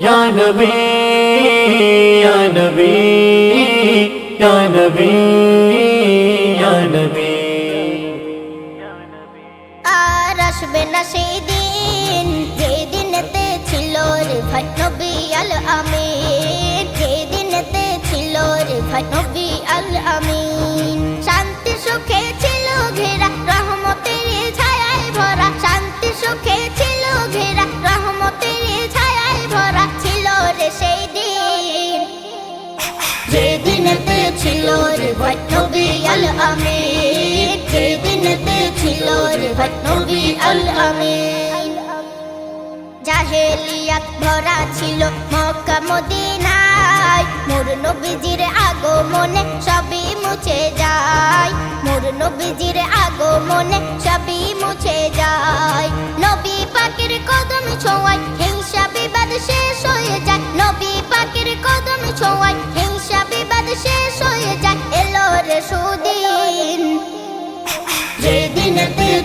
Ya Nabi, Ya Nabi, Ya Nabi, Ya Nabi. আর আসবে যে দিনেতে ছিল রে ভাই নবী আল আমিন যে ছিল রে নবী আমিন। যে ছিল রে ভাই নবী জাহেলিয়াত ভরা ছিল মক্কা মদিনায়। মোর নবীজির আগমনে সবই মুছে যায়। মোর নবীজির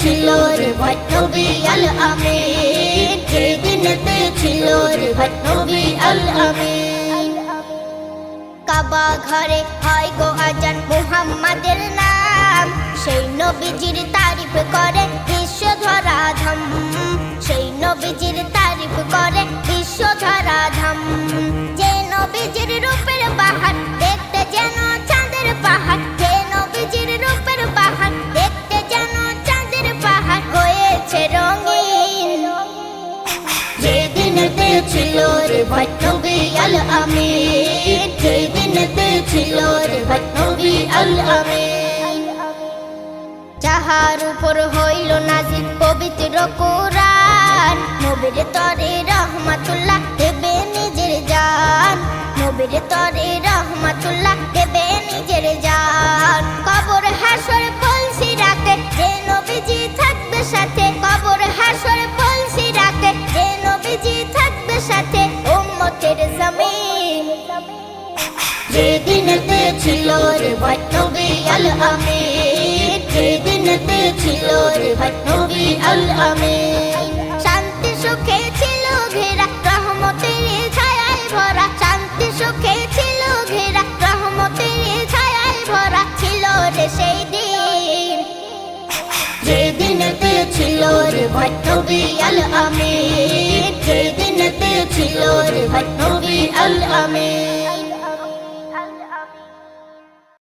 ছিল রে ভট্টবি আল আমিন। যেদিনেতে ছিল রে ভট্টবি আল আমিন। কাবা ঘরে, হয় গো আজান মুহাম্মাদের নাম। সেই নবীজির তারিফ করে, বিশ্ব ধরা আল ছিল আল যাহার উপর হইল নাজির পবিত্র কোরআন নবীর তরে রহমাতুল্লাহ দেবে নিজের জান নবীর তরে যেদিনেতে ছিল রে ভাই নবী আল আমিন যেদিনেতে ছিল রে ভাই নবী আল আমিন শান্তি সুখে ছিল ঘেরা রহমতের ছায়ায় ভরা শান্তি সুখে ছিল ঘেরা রহমতের ছায়ায় ভরা ছিল রে সেই দিন যেদিনেতে ছিল রে ভাই আল আমিন যেদিনেতে ছিল রে ভাই আল আমিন